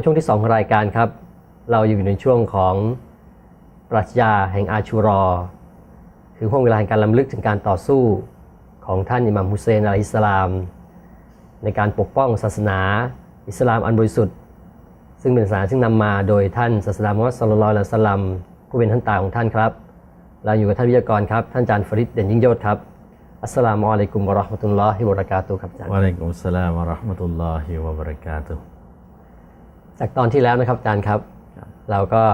มาพบกับช่วงที่2ของรายการครับ เราอยู่ในช่วงของปรัชญาแห่งอาชูรอ คือห่วงเวลาแห่งการลำลึกถึงการต่อสู้ของท่านอิหมัมฮุเซนอะลัยฮิสลาม ในการปกป้องศาสนา อิสลามอันบริสุทธิ์ ซึ่งเป็นศาสนาที่นำมาโดยท่านศาสดามุฮัมมัดศ็อลลัลลอฮุอะลัยฮิวะซัลลัมผู้เป็นท่านตาของท่านครับ เราอยู่กับท่านวิทยากรครับ ท่านอาจารย์ฟริดเด่นยิ่งยศครับอัสสลามุอะลัยกุมวะเราะห์มะตุลลอฮิวะบะเราะกาตุฮ์ครับอาจารย์วะอะลัยกุมสสลามวะเราะห์มะตุลลอฮิวะบะเราะกาตุฮ์ จากตอนที่แล้วนะครับอาจารย์ครับ เราก็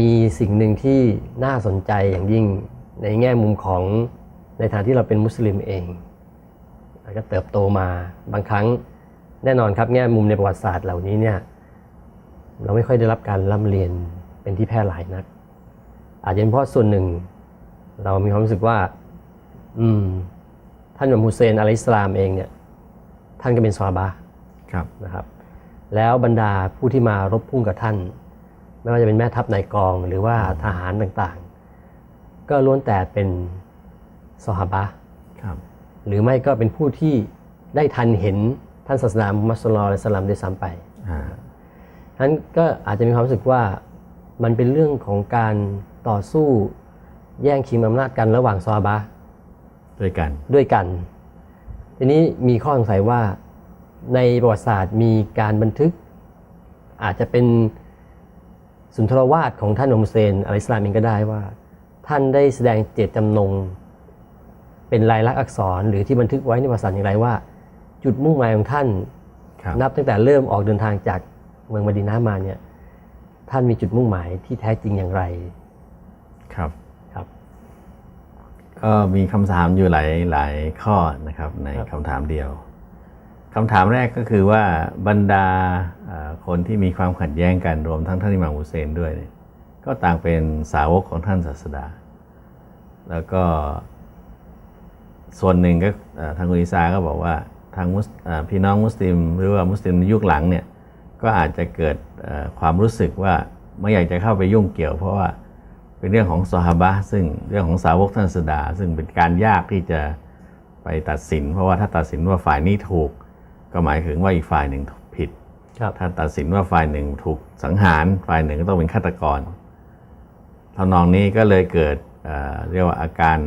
มีสิ่งหนึ่งที่น่าสนใจอย่างยิ่งในแง่มุมของในฐานที่เราเป็นมุสลิมเองแล้วก็เติบโตมาบางครั้งแน่นอนครับแง่มุมในประวัติศาสตร์เหล่านี้เนี่ยเราไม่ค่อยได้รับการร่ำเรียนเป็นที่แพร่หลายนัก อาจจะเป็นเพราะส่วนหนึ่ง เรามีความรู้สึกว่า อืม ท่านอิหมัมฮุเซนอะลัยฮิสสลามเองเนี่ย ท่านก็เป็นซอฮาบะห์ครับนะครับ แล้วบรรดาผู้ที่มารบพุ่งกับท่าน ไม่ว่าจะเป็นแม่ทัพนายกองหรือว่าทหารต่างๆ ก็ล้วนแต่เป็นซอฮาบะห์ครับหรือไม่ก็เป็นผู้ที่ได้ทันเห็นท่านศาสนามุฮัมมัดสุลลัลลอฮุอะลัยฮิวะสัลลัมด้วยซ้ำไปอ่าฉะนั้นก็อาจจะมีความรู้สึกว่ามันเป็นเรื่องของการต่อสู้แย่งชิงอำนาจกันระหว่างซอฮาบะห์ด้วยกันด้วยกัน ทีนี้มีข้อสงสัยว่า ในประวัติศาสตร์มีการบันทึก อาจจะเป็นสุนทรวาทของท่านอิหมัมฮุเซนอะลัยฮิสสลามเองก็ได้ว่า ท่านได้แสดงเจตจำนง เป็นลายลักษณ์อักษรหรือที่บันทึกไว้ในประวัติศาสตร์อย่างไรว่า จุดมุ่งหมายของท่านครับนับตั้งแต่เริ่มออกเดินทางจากเมืองมะดีนะห์มาเนี่ยท่านมีจุดมุ่งหมายที่แท้จริงอย่างไร ครับครับ ก็มีคำถามอยู่หลายหลายข้อนะครับในครับคำถามเดียว คำถามแรกก็คือว่าบรรดาคนที่มีความขัดแย้งกันรวมทั้งท่านอิหม่ามฮุเซนด้วยเนี่ยก็ต่างเป็นสาวกของท่านศาสดา แล้วก็ส่วนหนึ่งก็ทางคุณอิสาก็บอกว่าทางพี่น้องมุสลิม หรือว่ามุสลิมยุคหลังเนี่ยก็อาจจะเกิดความรู้สึกว่าไม่อยากจะเข้าไปยุ่งเกี่ยว เพราะว่าเป็นเรื่องของซอฮาบะซึ่งเรื่องของสาวกท่านศาสดา ซึ่งเป็นการยากที่จะไปตัดสิน เพราะว่าถ้าตัดสินว่าฝ่ายนี้ถูก ก็หมายถึงว่าอีกฝ่ายหนึ่งผิดครับถ้าตัดสินว่าฝ่ายหนึ่งถูกสังหารฝ่ายหนึ่งก็ต้องเป็นฆาตกรทำนองนี้ก็เลยเกิดเอ่อเรียกว่าอาการ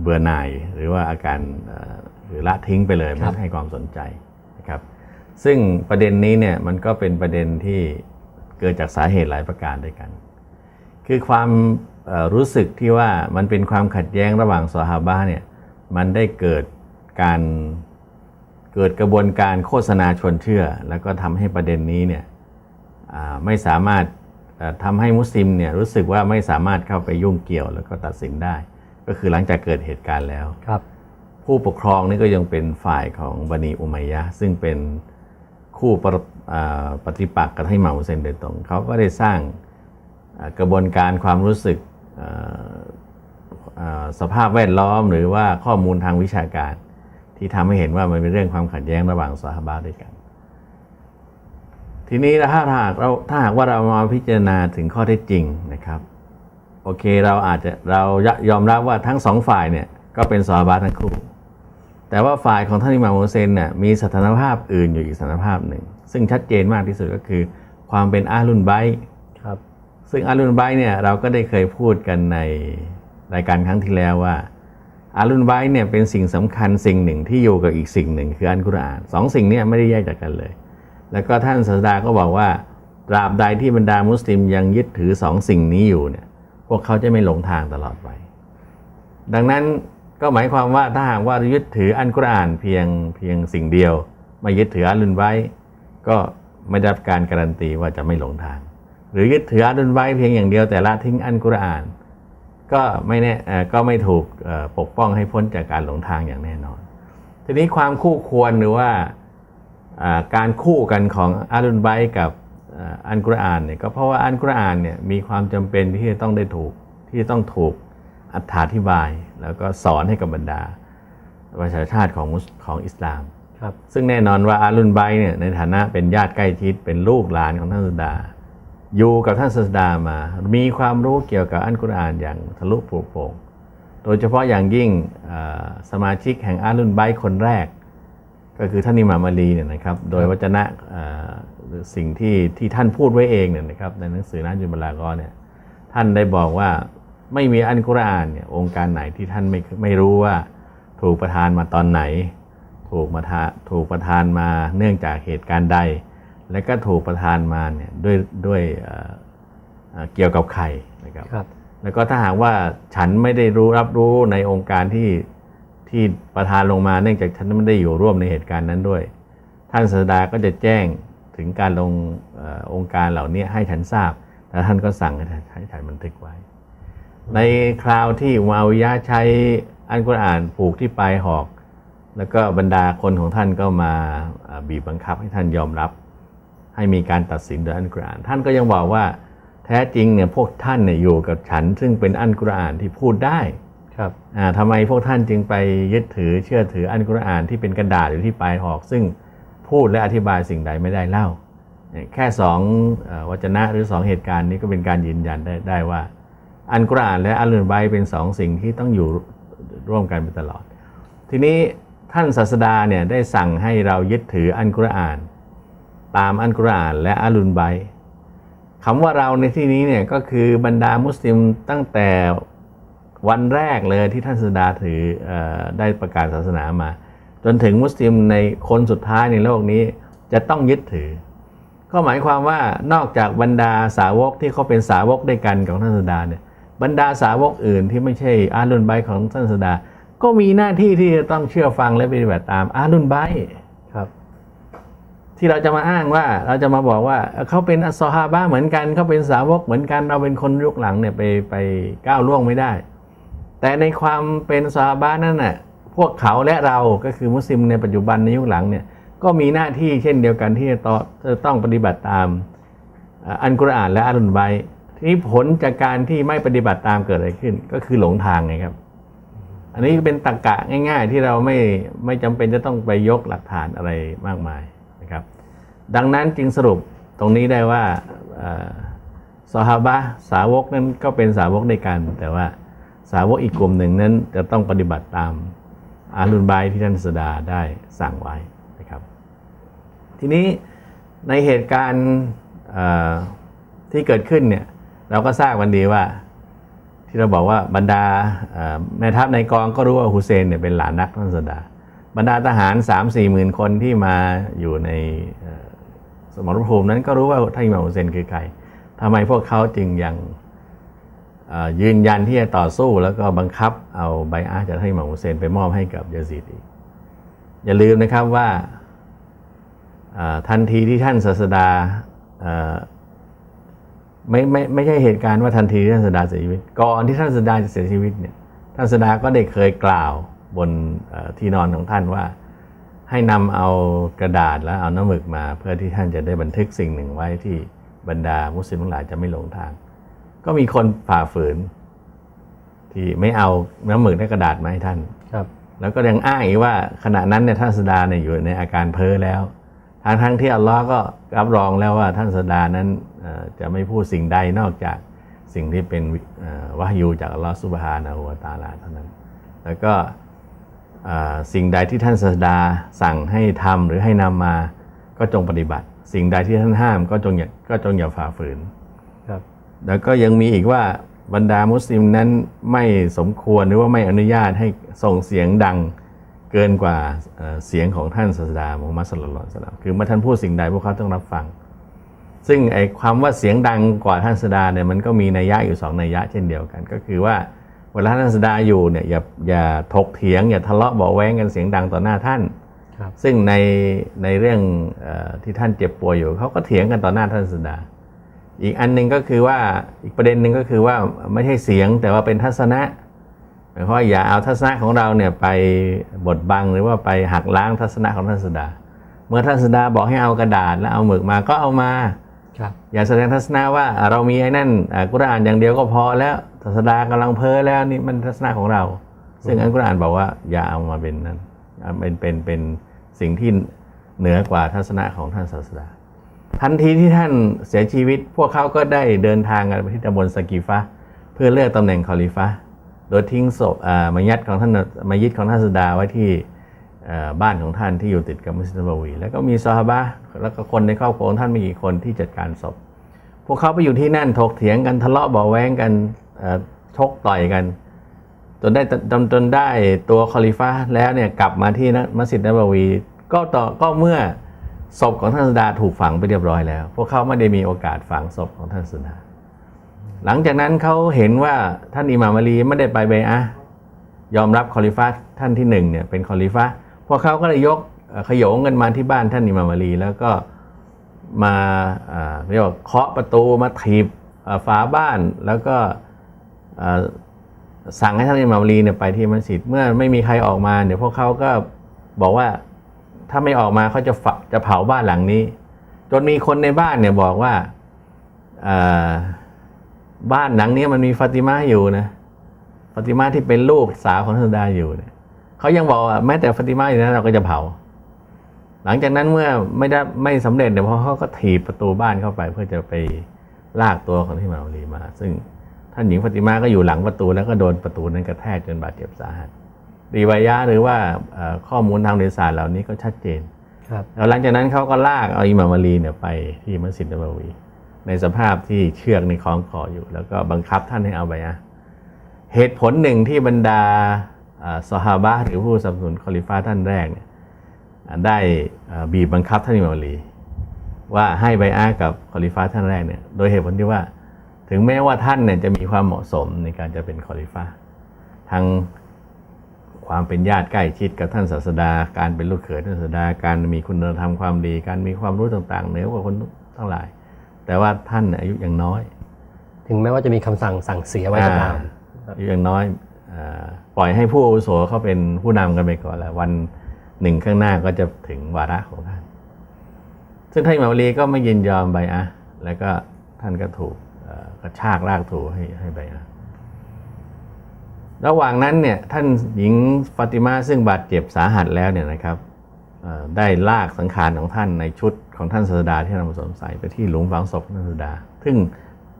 เบื่อหน่าย หรือว่าอาการเอ่อหรือละทิ้งไปเลยครัไม่บให้ความสนใจนะครับ ซึ่งประเด็นนี้เนี่ยมันก็เป็นประเด็นที่เกิดจากสาเหตุหลายประการด้วยกัน คือความเอ่อรู้สึกที่ว่ามันเป็นความขัดแย้งระหว่างซอฮาบะห์เนี่ยมันได้เกิดการ เกิดกระบวนการโฆษณาชวนเชื่อ แล้วก็ทำให้ประเด็นนี้เนี่ยอ่าไม่สามารถเอ่อทำให้มุสลิมเนี่ยรู้สึกว่าไม่สามารถเข้าไปยุ่งเกี่ยวแล้วก็ตัดสินได้ ก็คือหลังจากเกิดเหตุการณ์แล้วครับผู้ปกครองนี่ก็ยังเป็นฝ่ายของบันีอุมัยยะห์ซึ่งเป็นคู่ปรอ่าปฏิปักษ์กับให้หมาฮุเซนโดยตรงเขาก็ได้สร้างอ่ากระบวนการความรู้สึกอ่าอ่าสภาพแวดล้อมหรือว่าข้อมูลทางวิชาการ ที่ทำให้เห็นว่ามันเป็นเรื่องความขัดแย้งระหว่างสหบาด้วยกัน ทีนี้ถ้าหากเราถ้าหากว่าเรามาพิจารณาถึงข้อเท็จจริงนะครับ โอเคเราอาจจะเรายอมรับว่าทั้งสองฝ่ายเนี่ยก็เป็นสหบาทั้งคู่ แต่ว่าฝ่ายของท่านอิหม่ามฮุเซนเนี่ยมีสถานภาพอื่นอยู่อีกสถานภาพหนึ่ง ซึ่งชัดเจนมากที่สุดก็คือ ความเป็นอาลุนไบต์ครับซึ่งอารุนไบต์เนี่ยเราก็ได้เคยพูดกันในรายการครั้งที่แล้วว่า อารุนไบต์เนี่ยเป็นสิ่งสำคัญสิ่งหนึ่งที่อยู่กับอีกสิ่งหนึ่งคืออันกุรอานสองสิ่งเนี้ไม่ได้แยกจากกันเลย แล้วก็ท่านศาสดาก็บอกว่าตราบใดที่บรรดามุสลิมยังยึดถือสองสิ่งนี้อยู่เนี่ยพวกเขาจะไม่หลงทางตลอดไป ดังนั้นก็หมายความว่าถ้าหากว่ายึดถืออันกุรอานเพียงเพียงสิ่งเดียว ไม่ยึดถืออารุนไบต์ก็ไม่ได้รับการการันตีว่าจะไม่หลงทาง หรือยึดถืออาดุนไว้เพียงอย่างเดียวแต่ละทิ้งอันกุรอาน ก็ไม่แน่เอ่อก็ไม่ถูกเอ่อปกป้องให้พ้นจากการหลงทางอย่างแน่นอน ทีนี้ความคู่ควรหรือว่าอ่าการคู่กันของอาดุนไบกับเอ่ออันกุรอานเนี่ยก็เพราะว่าอันกุรอานเนี่ยมีความจำเป็นที่จะต้องได้ถูกที่จะต้องถูกอธิบาย แล้วก็สอนให้กับบรรดาประชาชาติของมุสของอิสลามครับซึ่งแน่นอนว่าอารุนไบร์เนี่ยในฐานะเป็นญาติใกล้ชิดเป็นลูกหลานของท่านศาสดา อยู่กับท่านศาสดามา มีความรู้เกี่ยวกับอันกุรอานอย่างทะลุปลุโปร่งโดยเฉพาะอย่างยิ่งเอ่อสมาชิกแห่งอารุนไบร์คนแรก ก็คือท่านอิหม่ามอาลีเนี่ยนะครับ โดยวจนะเอ่อหรือสิ่งที่ที่ท่านพูดไว้เองเนี่ยนะครับในหนังสือนาจุลบลากอเนี่ยท่านได้บอกว่าไม่มีอันกุรอานเนี่ยองค์การไหนที่ท่านไม่ไม่รู้ว่าถูกประทานมาตอนไหน ถูกมาทาถูกประทานมาเนื่องจากเหตุการณ์ใด และก็ถูกประทานมาเนี่ยด้วยด้วยเอ่อเอ่อเกี่ยวกับใครนะครับครับแล้วก็ถ้าหากว่าฉันไม่ได้รู้รับรู้ในองค์การที่ที่ประทานลงมาเนื่องจากฉันไม่ได้อยู่ร่วมในเหตุการณ์นั้นด้วย ท่านศาสดาก็จะแจ้งถึงการลงเออองค์การเหล่านี้ให้ฉันทราบ แต่ท่านก็สั่งให้ฉันให้ฉันบันทึกไว้ ในคราวที่อุมาวิยะห์ใช้อันกุรอานผูกที่ปลายหอก แล้วก็บรรดาคนของท่านก็มาเอ่อบีบบังคับให้ท่านยอมรับ ให้มีการตัดสินโดยอันกุรอาน ท่านก็ยังบอกว่าแท้จริงเนี่ยพวกท่านเนี่ยอยู่กับฉัน ซึ่งเป็นอันกุรอานที่พูดได้ครับอ่าทำไมพวกท่านจึงไปยึดถือเชื่อถืออันกุรอานที่เป็นกระดาษอยู่ที่ปลายหอก ซึ่งพูดและอธิบายสิ่งใดไม่ได้เล่าเนี่ยแค่สองเอ่อวจนะหรือสองเหตุการณ์นี้ก็เป็นการยืนยันได้ได้ว่า อันกุรอานและอัลลุนไบร์เป็นสองสิ่งที่ต้องอยู่ร่วมกันไปตลอด ทีนี้ท่านศาสดาเนี่ยได้สั่งให้เรายึดถืออันกุรอาน ตามอันกุรอานและอัลุนไบคำว่าเราในที่นี้เนี่ยก็คือบรรดามุสลิมตั้งแต่วันแรกเลยที่ท่านศาสดาถืออได้ประกาศศาสนามา จนถึงมุสลิมในคนสุดท้ายในโลกนี้จะต้องยึดถือ ก็หมายความว่านอกจากบรรดาสาวกที่เขาเป็นสาวกด้วยกันของท่านศาสดาเนี่ยบรรดาสาวกอื่นที่ไม่ใช่อาลุนไบของท่านศาสดา ก็มีหน้าที่ที่จะต้องเชื่อฟังและปฏิบัติตามอาลุนไบ ที่เราจะมาอ้างว่าเราจะมาบอกว่าเขาเป็นอัสซอฮาบะห์เหมือนกันเขาเป็นสาวกเหมือนกันเราเป็นคนยุคหลังเนี่ยไปไปก้าวล่วงไม่ได้ แต่ในความเป็นซอฮาบะนั่นน่ะพวกเขาและเราก็คือมุสลิมในปัจจุบันในยุคหลังเนี่ยก็มีหน้าที่เช่นเดียวกันที่จะต,ต้องปฏิบัติตามอันกุรอานและอาลุนไบทีนี้ผลจากการที่ไม่ปฏิบัติตามเกิดอะไรขึ้น ก็คือหลงทางไงครับ อันนี้เป็นตรรกะง่าย ๆ ที่เราไม่ไม่จำเป็นจะต้องไปยกหลักฐานอะไรมากมาย ดังนั้นจึงสรุปตรงนี้ได้ว่าเอ่อซอฮาบะสาวกนั้นก็เป็นสาวกด้วยกัน แต่ว่าสาวกอีกกลุ่มหนึ่งนั้นจะต้องปฏิบัติตามอาลุนบายที่ท่านสดาได้สั่งไว้นะครับ ทีนี้ในเหตุการณ์ที่เกิดขึ้นเนี่ยเราก็ทราบกันดีว่า ที่เราบอกว่าบรรดาแม่ทัพในกองก็รู้ว่าฮุเซนเนี่ยเป็นหลานนักท่านสดา บรรดาทหาร 3 4หมื่นคนที่มาอยู่ใน สมรภูมินั้นก็รู้ว่าท่านอิหม่ามฮุเซนคือใครทำไมพวกเขาจึงยังยืนยันที่จะต่อสู้แล้วก็บังคับเอาใบอาจากท่านอิหม่ามฮุเซนไปมอบให้กับยาซีดอีกอย่าลืมนะครับว่าทันทีที่ท่านศาสดาไม่ไม่ไม่ใช่เหตุการณ์ว่าทันทีที่ท่านศาสดาเสียชีวิต ก่อนที่ท่านศาสดาจะเสียชีวิตเนี่ยท่านศาสดาก็ได้เคยกล่าวบนที่นอนของท่านว่า ให้นำเอากระดาษแล้วเอาน้ำหมึกมา เพื่อที่ท่านจะได้บันทึกสิ่งหนึ่งไว้ที่บรรดามุสลิมทั้งหลายจะไม่หลงทาง ก็มีคนฝ่าฝืน ที่ไม่เอาน้ำหมึกและกระดาษมาให้ท่านครับ แล้วก็ยังอ้างอีกว่าขณะนั้นเนี่ยท่านสดาเนี่ยอยู่ในอาการเพ้อแล้วทางทั้งที่อัลลอฮ์ก็รับรองแล้วว่าท่านสดานั้นเอ่อจะไม่พูดสิ่งใดนอกจากสิ่งที่เป็นเอ่อวะฮยูจากอัลลอฮ์ซุบฮานะฮูวะตะอาลาเท่านั้น แล้วก็เอ่อ สิ่งใดที่ท่านศาสดาสั่งให้ทำหรือให้นำมาก็จงปฏิบัติ สิ่งใดที่ท่านห้ามก็จงอย่าก็จงอย่าฝ่าฝืนครับแล้วก็ยังมีอีกว่าบรรดามุสลิมนั้นไม่สมควรหรือว่าไม่อนุญาตให้ส่งเสียงดังเกินกว่าเอ่อเสียงของท่านศาสดามุฮัมมัดสุลลัลลอฮุอะลัยฮิวะสัลลัมคือเมื่อท่านพูดสิ่งใดพวกเขาต้องรับฟัง ซึ่งไอ้ความว่าเสียงดังกว่าท่านศาสดาเนี่ยมันก็มีนัยยะอยู่สองนัยยะเช่นเดียวกัน ก็คือว่า เวลาท่านศาสดาอยู่เนี่ยอย่าอย่าถกเถียง อย่าทะเลาะเบาะแว้งกันเสียงดังต่อหน้าท่านครับซึ่งในในเรื่องเออที่ท่านเจ็บป่วยอยู่เขาก็เถียงกันต่อหน้าท่านศาสดา อีกอันหนึ่งก็คือว่าอีกประเด็นหนึ่งก็คือว่าไม่ใช่เสียงแต่ว่าเป็นทัศนะหมายความว่าอย่าเอาทัศนะของเราเนี่ยไปบดบังหรือว่าไปหักล้างทัศนะของท่านศาสดา เมื่อท่านศาสดาบอกให้เอากระดาษแล้วเอาหมึกมาก็เอามาครับอย่าแสดงทัศนะว่าอะเรามีไอ้นั่นอะกุรอานอย่างเดียวก็พอแล้ว ศาสดากำลังเพ้อแล้วนี่มันทัศนะของเรา ซึ่งอันกุรอานบอกว่า อย่าเอามาเป็นนั้นอะเป็นเป็นเป็นสิ่งที่เหนือกว่าทัศนะของท่านศาสดา ทันทีที่ท่านเสียชีวิต พวกเขาก็ได้เดินทางกันไปที่ตำบลสกีฟะเพื่อเลือกตำแหน่งคอลิฟะโดยทิ้งศพมายัดของท่านมายิดของท่านศาสดาไว้ที่บ้านของท่านที่อยู่ติดกับมัสยิดนบวี แล้วก็มีซอฮาบะแล้วก็คนในครอบครัวของท่านม่กี่คนที่จัดการศพ พวกเขาไปอยู่ที่นั่นถกเถียงกันทะเลาะเบาแว้งกัน ชกต่อยกัน จนได้จนจนได้ตัวคอลิฟ้าแล้วเนี่ยกลับมาที่นะมัสยิดนบวี ก็ต่อก็เมื่อศพของท่านสุดาถูกฝังไปเรียบร้อยแล้ว พวกเขาไม่ได้มีโอกาสฝังศพของท่านสุดาหลังจากนั้นเขาเห็นว่าท่านอิหม่ามอาลีไม่ได้ไปเบอะยอมรับคอลิฟ้าท่านที่หนึ่งเนี่ยเป็นคอลิฟ้าพวกเขาก็เลยยกขโยงกันมาที่บ้านท่านอิหม่ามอาลีแล้วก็มาเรียกว่าเคาะประตูมาถีบฝาบ้านแล้วก็ สั่งให้ท่านอิหม่ามลีเนี่ยไปที่มัสยิดเมื่อไม่มีใครออกมาเดี๋ยวพวกเขาก็บอกว่าถ้าไม่ออกมาเขาจะฝจะเผาบ้านหลังนี้ จนมีคนในบ้านเนี่ยบอกว่าบ้านหลังนี้มันมีฟาติมาอยู่นะฟาติมาที่เป็นลูกสาวของท่านสุดาอยู่เนี่ยเขายังบอกว่าแม้แต่ฟาติมาอยู่นั้นเราก็จะเผา หลังจากนั้นเมื่อไม่ได้ไม่สำเร็จเนี่ยพราะเขาก็ถีบประตูบ้านเข้าไป เพื่อจะไปลากตัวของที่มาลีมา ซึ่ง ท่านหญิงฟาติมาก็อยู่หลังประตูแล้วก็โดนประตูนั้นกระแทกจนบาดเจ็บสาหัสรีวายะห์หรือว่าเอ่อข้อมูลทางเดชศาสตร์เหล่านี้ก็ชัดเจนครับแล้วหลังจากนั้นเขาก็ลากเอาอิหม่ามอาลีเนี่ยไปที่มัสยิดนบวี ในสภาพที่เชือกในคล้องคออยู่ แล้วก็บังคับท่านให้เอาไปอะห์เหตุผลหนึ่งที่บรรดาอ่าซอฮาบะห์หรือผู้สนับสนุนคอลิฟ้าท่านแรกเนี่ยอ่าได้อ่าบีบบังคับท่านอิหม่ามอาลีว่าให้ใบอากับคอลิฟ้าท่านแรกเนี่ยโดยเหตุผลที่ว่า ถึงแม้ว่าท่านเนี่ยจะมีความเหมาะสมในการจะเป็นคอลิฟ้าทั้งความเป็นญาติใกล้ชิดกับท่านศาสดา การเป็นลูกเขยท่านศาสดา การมีคุณธรรมความดี การมีความรู้ต่างๆเหนือกว่าคนทั้งหลาย แต่ว่าท่านอายุยังน้อย ถึงแม้ว่าจะมีคำสั่งสั่งเสียไว้ก็ตามอ่อายุยังน้อยอ่าปล่อยให้ผู้อาวุโสเขาเป็นผู้นำกันไปก่อนแหละวันหนึ่งข้างหน้าก็จะถึงวาระของท่าน ซึ่งท่านอิหมาลีก็ไม่ยินยอมใบอะห์แล้วก็ท่านก็ถูกเอ่อ กระชากลากถูให้ให้ใบอะระหว่างนั้นเนี่ยท่านหญิงฟาติมาซึ่งบาดเจ็บสาหัสแล้วเนี่ยนะครับได้ลากสังขารของท่านในชุดของท่านศาสดาที่นำมาสวมใส่ไปที่หลุมฝังศพท่านศาสดา ซึ่ง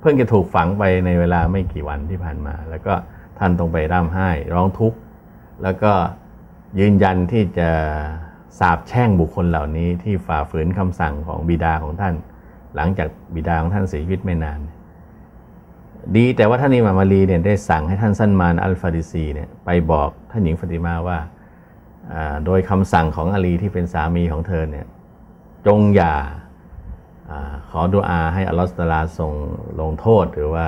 เพิ่งจะถูกฝังไปในเวลาไม่กี่วันที่ผ่านมา แล้วก็ท่านต้องไปร่ำไห้ร้องทุกข์ แล้วก็ยืนยันที่จะสาบแช่งบุคคลเหล่านี้ที่ฝ่าฝืนคำสั่งของบิดาของท่าน หลังจากบิดาของท่านเสียชีวิตไม่นาน ดีแต่ว่าท่านอิหม่ามอาลีเนี่ยได้สั่งให้ท่านซันมานอัลฟาริซีเนี่ยไปบอกท่านหญิงฟาติมาว่าอ่าโดยคำสั่งของอาลีที่เป็นสามีของเธอเนี่ยจงอย่าอาขอดุอาให้อัลลอฮฺสุลตาราทรงลงโทษหรือว่า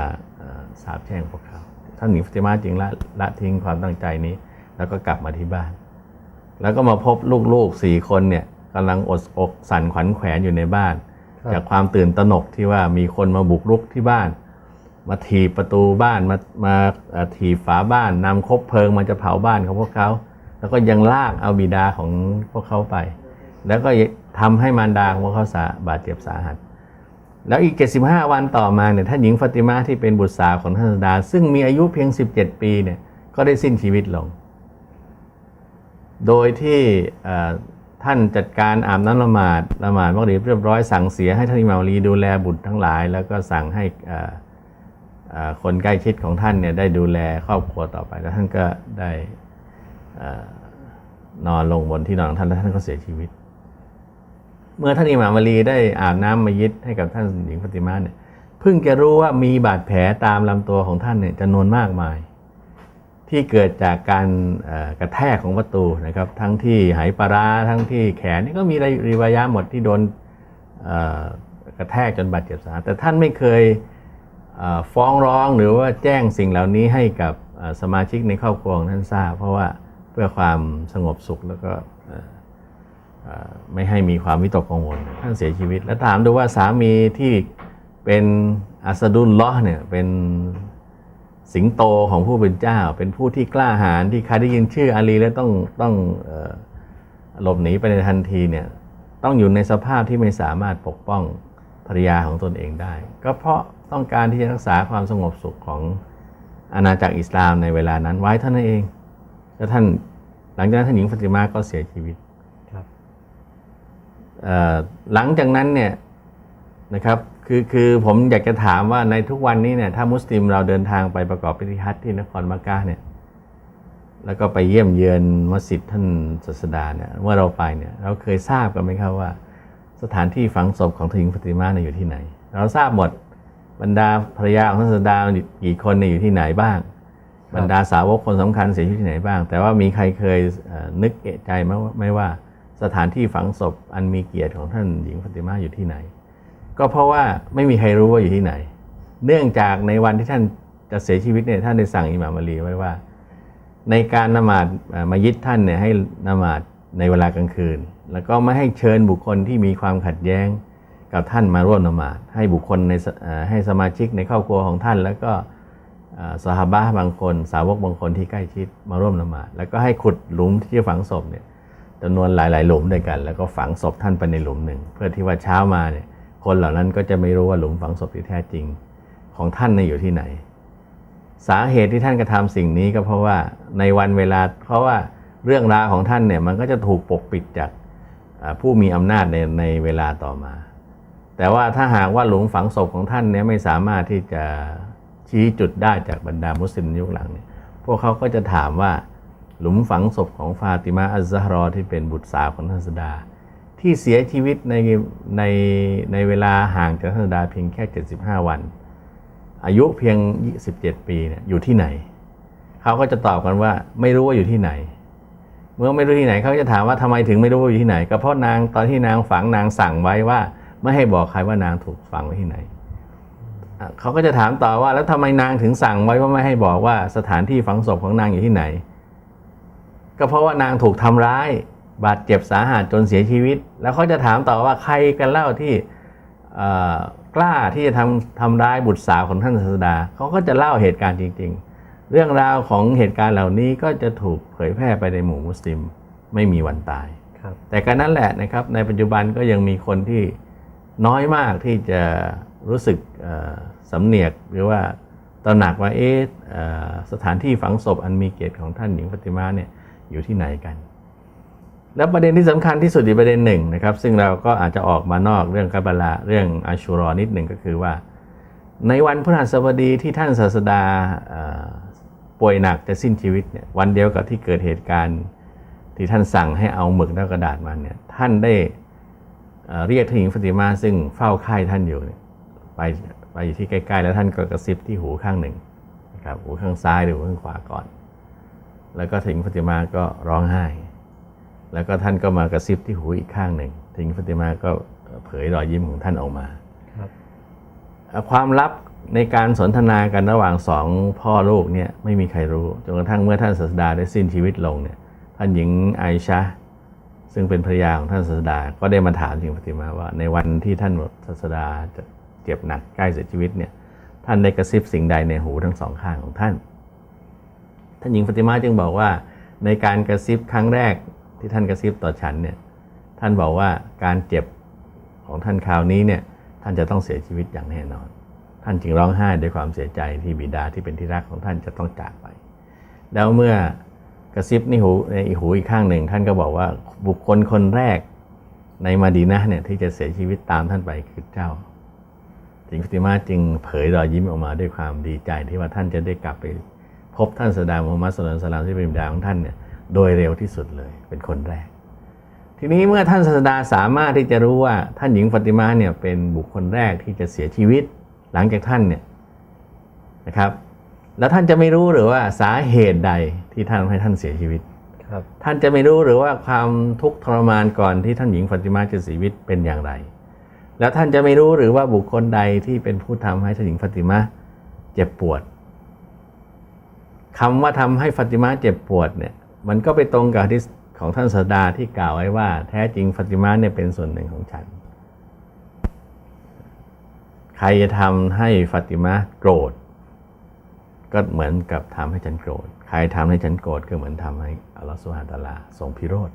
สาปแช่งพวกเขาท่านหญิงฟาติมาจึงละละทิ้งความตั้งใจนี้ แล้วก็กลับมาที่บ้าน แล้วก็มาพบลูกๆสี่คนเนี่ยกำลังอดอกสั่นขวัญแขวนอยู่ในบ้าน จากความตื่นตระหนกที่ว่ามีคนมาบุกรุกที่บ้าน มาถีบประตูบ้านมามาถีบฝาบ้านนำคบเพลิงมาจะเผาบ้านของพวกเขา แล้วก็ยังลากเอาบิดาของพวกเขาไป แล้วก็ทำให้มารดาของพวกเขาสาบาดเจ็บสาหัส แล้วอีก 75 วันต่อมาเนี่ยท่านหญิงฟาติมาที่เป็นบุตรสาวของท่านสดา ซึ่งมีอายุเพียง 17 ปีเนี่ยก็ได้สิ้นชีวิตลง โดยที่ท่านจัดการอาบน้ำละหมาดละหมาดมักริบเรียบร้อยสั่งเสียให้ท่านอิมามลีดูแลบุตรทั้งหลาย แล้วก็สั่งให้ คนใกล้ชิดของท่านเนี่ยได้ดูแลครอบครัวต่อไป แล้วท่านก็ได้อนอนลงบนที่นอนของท่านแล้วท่านก็เสียชีวิต เมื่อท่านอิหม่ามาลีได้อาบน้ำมายิดให้กับท่านหญิงฟาติมาเนี่ยเพิ่งจะรู้ว่ามีบาดแผลตามลำตัวของท่านเนี่ยจำนวนมากมาย ที่เกิดจากการกระแทกของประตูนะครับ ทั้งที่ไหปลาร้าทั้งที่แขนนี่ก็มีรีวายะหมดที่โดนกระแทกจนบาดเจ็บสาหัสแต่ท่านไม่เคย ฟ้องร้องหรือว่าแจ้งสิ่งเหล่านี้ให้กับสมาชิกในครอบครัวของท่านทราบ เพราะว่าเพื่อความสงบสุขแล้วก็ไม่ให้มีความวิตกกังวลท่านเสียชีวิต แล้วถามดูว่าสามีที่เป็นอัสดุลลาะห์เนี่ยเป็นสิงโตของผู้เป็นเจ้า เป็นผู้ที่กล้าหาญที่ใครได้ยินชื่ออาลีแล้วต้องต้องหลบหนีไปในทันทีเนี่ยต้องอยู่ในสภาพที่ไม่สามารถปกป้องภรรยาของตนเองได้ ก็เพราะ ต้องการที่จะรักษาความสงบสุขของอาณาจักรอิสลามในเวลานั้นไว้เท่านั้นเอง แล้วท่านหลังจากนั้นท่านหญิงฟาติมาก็เสียชีวิตครับเอ่อหลังจากนั้นเนี่ยนะครับคือคือผมอยากจะถามว่าในทุกวันนี้เนี่ยถ้ามุสลิมเราเดินทางไปประกอบพิธีฮัจญ์ที่นครมักกะฮ์เนี่ยแล้วก็ไปเยี่ยมเยือนมัสยิดท่านศาสดาเนี่ยเมื่อเราไปเนี่ยเราเคยทราบกันไหมครับว่า สถานที่ฝังศพของท่านหญิงฟาติมาเนี่ยอยู่ที่ไหน เราทราบหมด บรรดาภรรยาของท่านศาสดากี่คนเนี่ยอยู่ที่ไหนบ้าง บรรดาสาวกคนสำคัญเสียชีวิตที่ไหนบ้าง แต่ว่ามีใครเคยเอ่อนึกเอะใจไหมว่าไหม่ว่าสถานที่ฝังศพอันมีเกียรติของท่านหญิงฟาติมาอยู่ที่ไหน ก็เพราะว่าไม่มีใครรู้ว่าอยู่ที่ไหน เนื่องจากในวันที่ท่านจะเสียชีวิตเนี่ยท่านได้สั่งอิหม่ามอาลีไว้ว่า ในการนมาดเอ่อมายิดท่านเนี่ยให้นมาดในเวลากลางคืน แล้วก็ไม่ให้เชิญบุคคลที่มีความขัดแย้ง กับท่านมาร่วมนมาดให้บุคคลในให้สมาชิกในครอบครัวของท่าน แล้วก็สหบะห์บางคนสาวกบางคนที่ใกล้ชิดมาร่วมนมาดแล้วก็ให้ขุดหลุมที่จะฝังศพเนี่ยจำนวนหลาย ๆ หลุมด้วยกัน แล้วก็ฝังศพท่านไปในหลุมหนึ่ง เพื่อที่ว่าเช้ามาเนี่ยคนเหล่านั้นก็จะไม่รู้ว่าหลุมฝังศพที่แท้จริงของท่านเนี่ยอยู่ที่ไหน สาเหตุที่ท่านกระทำสิ่งนี้ก็เพราะว่าในวันเวลา เพราะว่าเรื่องราวของท่านเนี่ยมันก็จะถูกปกปิดจากผู้มีอำนาจในในเวลาต่อมา แต่ว่าถ้าหากว่าหลุมฝังศพของท่านเนี่ยไม่สามารถที่จะชี้จุดได้จากบรรดามุสลิมยุคหลังเนี่ยพวกเขาก็จะถามว่าหลุมฝังศพของฟาติมาอัซซฮรอที่เป็นบุตรสาวของท่านสดา ที่เสียชีวิตในในในเวลาห่างจากท่านสดาเพียงแค่ 75 วัน อายุเพียง 27 ปีเนี่ยอยู่ที่ไหน เขาก็จะตอบกันว่าไม่รู้ว่าอยู่ที่ไหน เมื่อไม่รู้ที่ไหนเขาจะถามว่าทำไมถึงไม่รู้ว่าอยู่ที่ไหน ก็เพราะนางตอนที่นางฝังนางสั่งไว้ว่า ไม่ให้บอกใครว่านางถูกฝังไว้ที่ไหนอะเขาก็จะถามต่อว่า แล้วทำไมนางถึงสั่งไว้ว่าไม่ให้บอกว่าสถานที่ฝังศพของนางอยู่ที่ไหน ก็เพราะว่านางถูกทำร้าย บาดเจ็บสาหัสจนเสียชีวิต แล้วเขาจะถามต่อว่าใครกันเล่าที่เอ่อกล้าที่จะทำทำร้ายบุตรสาวของท่านศาสดาเขาก็จะเล่าเหตุการณ์จริง ๆ เรื่องราวของเหตุการณ์เหล่านี้ก็จะถูกเผยแพร่ไปในหมู่มุสลิมไม่มีวันตายครับแต่การนั้นแหละนะครับในปัจจุบันก็ยังมีคนที่ น้อยมากที่จะรู้สึกสำเนียกหรือว่าตระหนักว่าเอ๊ะสถานที่ฝังศพอันมีเกียรติของท่านหญิงฟาติมาเนี่ยอยู่ที่ไหนกัน แล้วประเด็นที่สำคัญที่สุดอีกประเด็นหนึ่งนะครับ ซึ่งเราก็อาจจะออกมานอกเรื่องกับาลาเรื่องอาชูรอนิดหนึ่งก็คือว่า ในวันพฤหัสบดีที่ท่านศาสดาป่วยหนักจะสิ้นชีวิตเนี่ยวันเดียวกับที่เกิดเหตุการณ์ที่ท่านสั่งให้เอาหมึกและกระดาษมาเนี่ยท่านได้ เอ่อเรียกท่านหญิงฟาติมาซึ่งเฝ้าไข้ท่านอยู่เนี่ยไปไปอยู่ที่ใกล้ๆ แล้วท่านก็กระซิบที่หูข้างหนึ่งนะครับหูข้างซ้ายหรือหูข้างขวาก่อน แล้วก็ท่านหญิงฟาติมาก็ร้องไห้ แล้วก็ท่านก็มากระซิบที่หูอีกข้างหนึ่งท่านหญิงฟาติมาก็เผยรอยยิ้มของท่านออกมาครับเอ่อความลับในการสนทนากันระหว่างสองพ่อลูกเนี่ยไม่มีใครรู้จนกระทั่งเมื่อท่านศาสดาได้สิ้นชีวิตลงเนี่ยท่านหญิงไอชะห์ ซึ่งเป็นภรรยาของท่านศาสดา ก็ได้มาถามหญิงฟาติมาว่า ในวันที่ท่านศาสดาจะเจ็บหนักใกล้เสียชีวิตเนี่ยท่านได้กระซิบสิ่งใดในหูทั้งสองข้างของท่าน ท่านหญิงฟาติมาจึงบอกว่า ในการกระซิบครั้งแรกที่ท่านกระซิบต่อฉันเนี่ยท่านบอกว่าการเจ็บของท่านคราวนี้เนี่ยท่านจะต้องเสียชีวิตอย่างแน่นอน ท่านจึงร้องไห้ด้วยความเสียใจที่บิดาที่เป็นที่รักของท่านจะต้องจากไป แล้วเมื่อ กระซิบในหูในอีหูอีกข้างหนึ่ง ท่านก็บอกว่าบุคคลคนแรกในมาดีนะเนี่ยที่จะเสียชีวิตตามท่านไปคือเจ้าสิงฟติมาจึงเผยรอยยิ้มออกมาด้วยความดีใจที่ว่าท่านจะได้กลับไปพบท่านสดามุฮัมมัดสุลลัลสลามที่เป็นบิดาของท่านเนี่ยโดยเร็วที่สุดเลยเป็นคนแรก ทีนี้เมื่อท่านศาสดาสามารถที่จะรู้ว่าท่านหญิงฟติมาเนี่ยเป็นบุคคลแรกที่จะเสียชีวิต หลังจากท่านเนี่ยนะครับ แล้วท่านจะไม่รู้หรือว่าสาเหตุใดที่ท่านทำให้ท่านเสียชีวิตครับ ท่านจะไม่รู้หรือว่าความทุกข์ทรมานก่อนที่ท่านหญิงฟาติมาจะเสียชีวิตเป็นอย่างไร แล้วท่านจะไม่รู้หรือว่าบุคคลใดที่เป็นผู้ทำให้ท่านหญิงฟาติมาเจ็บปวดคำว่าทำให้ฟาติมาเจ็บปวดเนี่ย มันก็ไปตรงกับฮะดิษของท่านศาสดาที่กล่าวไว้ว่า แท้จริงฟาติมาเนี่ยเป็นส่วนหนึ่งของฉัน ใครจะทำให้ฟาติมาโกรธ ก็เหมือนกับทำให้ฉันโกรธ ใครทำให้ฉันโกรธก็เหมือนทำให้อัลลอฮฺสุฮานะฮูวะตะอาลาทรงพิโรธ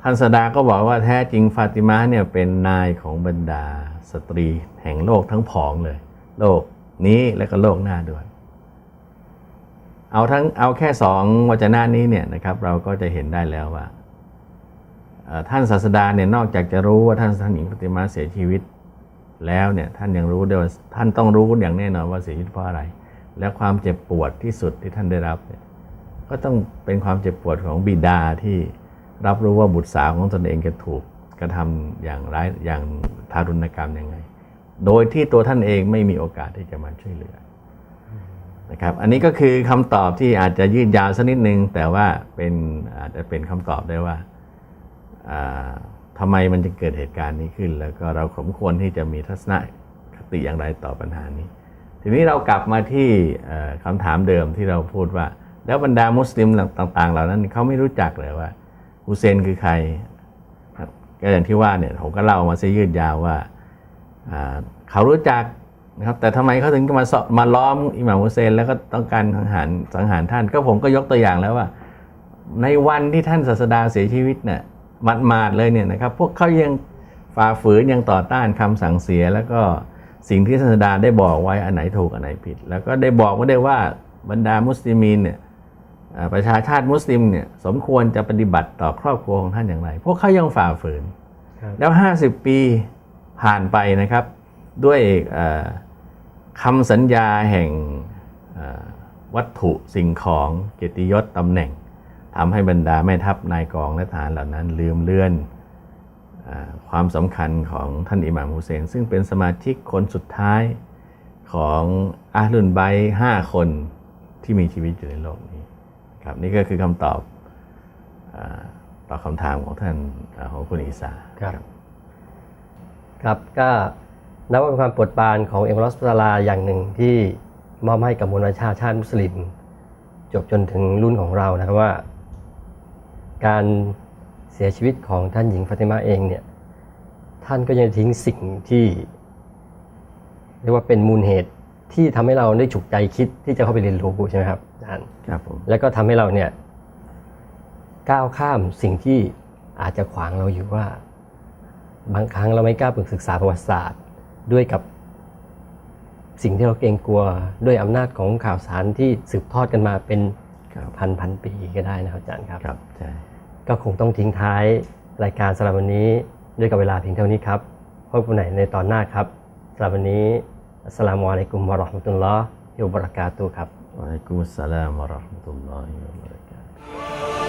ท่านสดาก็บอกว่าแท้จริงฟาติมาเนี่ยเป็นนายของบรรดาสตรีแห่งโลกทั้งผองเลย โลกนี้และก็โลกหน้าด้วย เอาทั้งเอาแค่สองวจนะนี้เนี่ยนะครับเราก็จะเห็นได้แล้วว่าท่านศาสดาเนี่ยนอกจากจะรู้ว่าท่านท่านหญิงฟาติมาเสียชีวิต แล้วเนี่ยท่านยังรู้ด้วยว่าท่านต้องรู้อย่างแน่นอนว่าเสียชีวิตเพราะอะไร และความเจ็บปวดที่สุดที่ท่านได้รับเนี่ยก็ต้องเป็นความเจ็บปวดของบิดาที่รับรู้ว่าบุตรสาวของตนเองจะถูกกระทำอย่างร้ายอย่างทารุณกรรมยังไง โดยที่ตัวท่านเองไม่มีโอกาสที่จะมาช่วยเหลือนะครับ อันนี้ก็คือคำตอบที่อาจจะยืดยาวสักนิดนึง แต่ว่าเป็นอาจจะเป็นคำตอบได้ว่า ทำไมมันจะเกิดเหตุการณ์นี้ขึ้น แล้วก็เราสมควรที่จะมีทัศนคติอย่างไรต่อปัญหานี้ ทีนี้เรากลับมาที่คำถามเดิมที่เราพูดว่า แล้วบรรดามุสลิมต่าง ๆ เหล่านั้นเขาไม่รู้จักเลยว่าฮุเซนคือใครก็อย่างที่ว่าเนี่ยผมก็เล่ามาซะยืดยาวว่าเขารู้จักนะครับแต่ทำไมเขาถึงมามาล้อมอิหม่ามฮุเซนแล้วก็ต้องการสังหารสังหารท่าน ก็ผมก็ยกตัวอย่างแล้วว่า ในวันที่ท่านศาสดาเสียชีวิตเนี่ย หมาดๆเลยเนี่ยนะครับพวกเขายังฝ่าฝืนยังต่อต้านคำสั่งเสีย แล้วก็สิ่งที่ศาสดาได้บอกไว้อันไหนถูกอันไหนผิด แล้วก็ได้บอกไว้ได้วยว่าบรรดามุสลิมีนเนี่ยอ่าประชาชาติมุสลิมเนี่ยสมควรจะปฏิบัติต่อครอบครัวของท่านอย่างไร พวกเขายังฝ่าฝืนครับแล้ว 50 ปีผ่านไปนะครับ ด้วยเอ่อคำสัญญาแห่งเอ่อวัตถุสิ่งของเกียรติยศตำแหน่ง ทำให้บรรดาแม่ทัพนายกองและทหารเหล่านั้นลืมเลือนอความสำคัญของท่านอิหม่ามฮุเซน ซึ่งเป็นสมาชิกคนสุดท้ายของอาลุนไบห้าคนที่มีชีวิตอยู่ในโลกนี้ครับนี่ก็คือคำตอบอต่อคำถามของท่านอของคุณอิสาครับครับก็นับว่าเป็นความปรดปานของเอ็มรอสตาลาอย่างหนึ่งที่มอบให้กับมวลชาชาติมุสลิม จบจนถึงรุ่นของเรานะครับว่า การเสียชีวิตของท่านหญิงฟาติมาเองเนี่ยท่านก็ยังทิ้งสิ่งที่เรียกว่าเป็นมูลเหตุที่ทำให้เราได้ฉุกใจคิดที่จะเข้าไปเรียนรู้ใช่ไหมครับอาจารย์ครับผมแล้วก็ทำให้เราเนี่ยก้าวข้ามสิ่งที่อาจจะขวางเราอยู่ว่า บางครั้งเราไม่กล้าฝึกศึกษาประวัติศาสตร์ ด้วยกับสิ่งที่เราเกรงกลัวด้วยอำนาจของข่าวสารที่สืบทอดกันมาเป็นครับพันพันปีก็ได้นะครับอาจารย์ครับครับใช่ ก็คงต้องทิ้งท้ายรายการสำหรับวันนี้ด้วยกับเวลาเพียงเท่านี้ครับพบกันใหม่ในตอนหน้าครับสำหรับวันนี้อัสลามุอะลัยกุมวะเราะห์มะตุลลอฮิวะบะเราะกาตุฮ์ครับวะอะลัยกุมุสสลามวะเราะห์มะตุลลอฮิวะบะเราะกาตุ